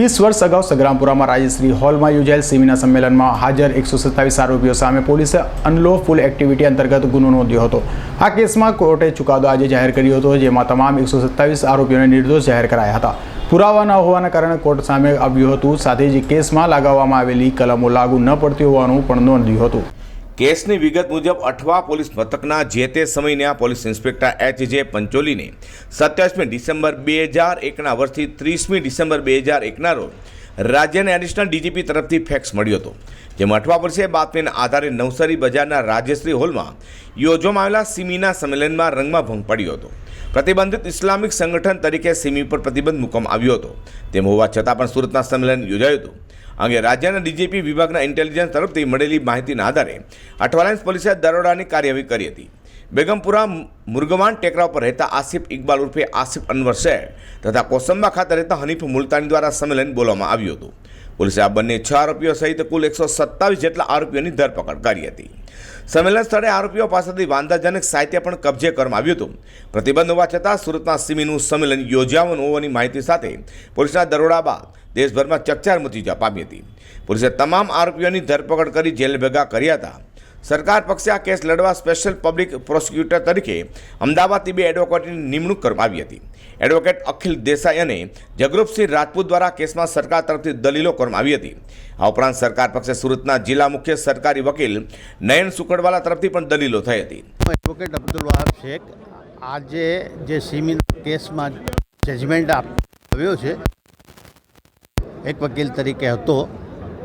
વીસ વર્ષ અગાઉ સગ્રામપુરામાં રાજશ્રી હોલમાં યોજાયેલ સેમિના સંમેલનમાં હાજર એકસો સત્તાવીસ આરોપીઓ સામે પોલીસે અનલોફુલ એક્ટિવિટી અંતર્ગત ગુનો નોંધ્યો હતો. આ કેસમાં કોર્ટે ચુકાદો આજે જાહેર કર્યો હતો, જેમાં તમામ એકસો સત્તાવીસ આરોપીઓને નિર્દોષ જાહેર કરાયા હતા. પુરાવા ન હોવાના કારણે કોર્ટ સામે આવ્યું હતું, સાથે જ કેસમાં લગાવવામાં આવેલી કલમો લાગુ ન પડતી હોવાનું પણ નોંધ્યું હતું. કેસની વિગત મુજબ અઠવા પોલીસ મથકના જે તે સમયના પોલીસ ઇન્સ્પેક્ટર એચ જે પંચોલીને સત્યાવીસમી ડિસેમ્બર બે હજાર એકના વર્ષથી ત્રીસમી ડિસેમ્બર બે હજાર એકના રોજ રાજ્યના એડિશનલ ડીજીપી તરફથી ફેક્સ મળ્યો હતો. જેમાં અઠવા પોલીસે બાતમીના આધારે નવસારી બજારના રાજ્યશ્રી હોલમાં યોજવામાં આવેલા સિમીના સંમેલનમાં રંગમાં ભંગ પડ્યો હતો. પ્રતિબંધિત ઇસ્લામિક સંગઠન તરીકે સિમી પર પ્રતિબંધ મૂકવામાં આવ્યો હતો. તેમ હોવા છતાં પણ સુરતના સંમેલન યોજાયું હતું. અંગે રાજ્યના ડીજીપી વિભાગના ઇન્ટેલિજન્સ તરફથી મળેલી માહિતીના આધારે અઠવાલાઇન્સ પોલીસે દરોડાની કાર્યવાહી કરી હતી. બેગમપુરા મુર્ગવાન ટેકરા પર રહેતા આસિફ ઇકબાલ ઉર્ફે આસિફ અનવર શેર તથા કોસંબા ખાતે રહેતા હનીફ મુલતાની દ્વારા સંમેલન બોલવામાં આવ્યું હતું. પોલીસે આ બંને છ આરોપીઓ સહિત કુલ એકસો સત્તાવીસ જેટલા આરોપીઓની ધરપકડ કરી હતી. સંમેલન સ્થળે આરોપીઓ પાસેથી વાંધાજનક સાહિત્ય પણ કબજે કરવામાં આવ્યું હતું. પ્રતિબંધ હોવા છતાં સુરતના સિમીનું સંમેલન યોજાવાનું હોવાની માહિતી સાથે પોલીસના દરોડા બાદ દેશભરમાં ચકચાર મચી જવા પામી હતી. પોલીસે તમામ આરોપીઓની ધરપકડ કરી જેલ ભેગા કર્યા હતા. સરકાર પક્ષે આ કેસ લડવા સ્પેશિયલ પબ્લિક પ્રોસિક્યુટર તરીકે અમદાવાદથી બે એડવોકેટની નિમણૂક કરવામાં આવી હતી. એડવોકેટ અખિલ દેસાઈ અને જગરૂપસિંહ રાજપૂત દ્વારા કેસમાં સરકાર તરફથી દલીલો કરવામાં આવી હતી. આ ઉપરાંત સરકાર પક્ષે સુરતના જિલ્લા મુખ્ય સરકારી વકીલ નયન સુકડવાલા તરફથી પણ દલીલો થઈ હતી. એડવોકેટ અબ્દુલ વાહબ શેખ આજે જે સિમિલ કેસમાં જજમેન્ટ આવ્યો છે, એક વકીલ તરીકે હતો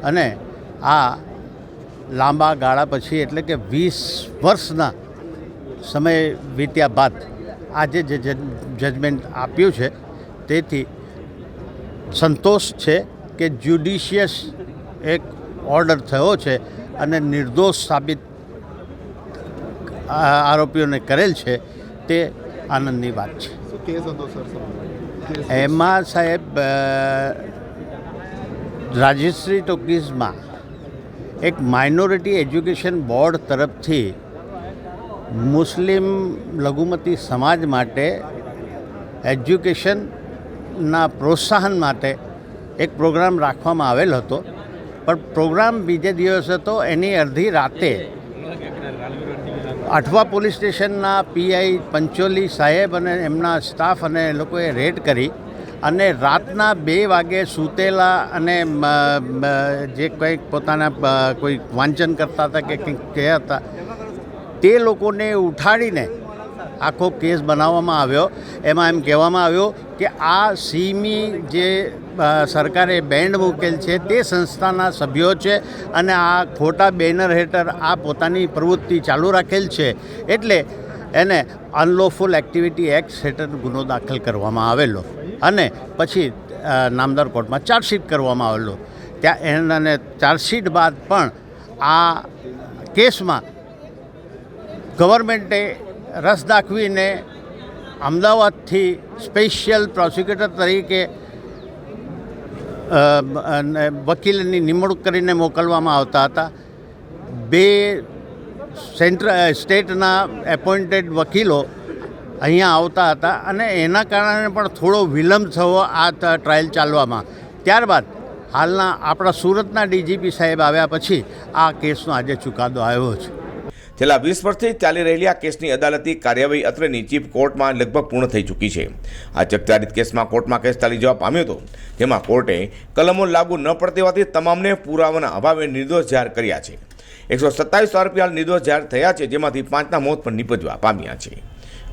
અને આ લાંબા ગાળા પછી એટલે કે વીસ વર્ષના સમય વીત્યા બાદ આજે જે જજમેન્ટ આપ્યું છે તેથી સંતોષ છે કે જ્યુડિશિયસ એક ઓર્ડર થયો છે અને નિર્દોષ સાબિત આરોપીઓને કરેલ છે તે આનંદની વાત છે. એમાં સાહેબ રાજેશ્રી ટોકીઝમાં એક માઇનોરિટી એજ્યુકેશન બોર્ડ તરફથી મુસ્લિમ લઘુમતી સમાજ માટે એજ્યુકેશનના પ્રોત્સાહન માટે એક પ્રોગ્રામ રાખવામાં આવેલ હતો. પણ પ્રોગ્રામ બીજે દિવસ હતો એની અડધી રાતે અઠવા પોલીસ સ્ટેશનના પીઆઈ પંચોલી સાહેબ અને એમના સ્ટાફ અને એ લોકોએ રેડ કરી. અને રાતના બે વાગે સૂતેલા અને જે કંઈક પોતાના કોઈ વાંચન કરતા હતા કે કંઈક કહ્યા હતા તે લોકોને ઉઠાડીને આખો કેસ બનાવવામાં આવ્યો. એમાં એમ કહેવામાં આવ્યો કે આ સીમી જે સરકારે બેન્ડ મૂકેલ છે તે સંસ્થાના સભ્યો છે અને આ ખોટા બેનર હેઠળ આ પોતાની પ્રવૃત્તિ ચાલુ રાખેલ છે. એટલે એને અનલોફુલ એક્ટિવિટી એક્ટ હેઠળ ગુનો દાખલ કરવામાં આવેલો. અને પછી નામદાર કોર્ટમાં ચાર્જશીટ કરવામાં આવેલો. ત્યાં એને ચાર્જશીટ બાદ પણ આ કેસમાં ગવર્મેન્ટે રસ દાખવીને અમદાવાદથી સ્પેશિયલ પ્રોસિક્યુટર તરીકે વકીલની નિમણૂક કરીને મોકલવામાં આવતા હતા. બે સેન્ટ્ર, સ્ટેટના એપોઇન્ટેડ વકીલો અહીંયા આવતા હતા અને એના કારણે પણ થોડો વિલંબ થયો આ ટ્રાયલ ચાલવામાં. ત્યારબાદ હાલના આપણા સુરતના ડીજીપી સાહેબ આવ્યા પછી આ કેસનો આજે ચુકાદો આવ્યો છે. છેલ્લા વીસ વર્ષથી ચાલી રહેલી આ કેસની અદાલતી કાર્યવાહી અત્રેની ચીફ કોર્ટમાં લગભગ પૂર્ણ થઈ ચૂકી છે. આ ચકચારિત કેસમાં કોર્ટમાં કેસ ચાલી જવા પામ્યો હતો, જેમાં કોર્ટે કલમો લાગુ ન પડતી હોવાથી તમામને પુરાવાના અભાવે નિર્દોષ જાહેર કર્યા છે. એકસો સત્તાવીસ આરોપી હાલ નિર્દોષ જાહેર થયા છે, જેમાંથી પાંચના મોત પણ નિપજવા પામ્યા છે.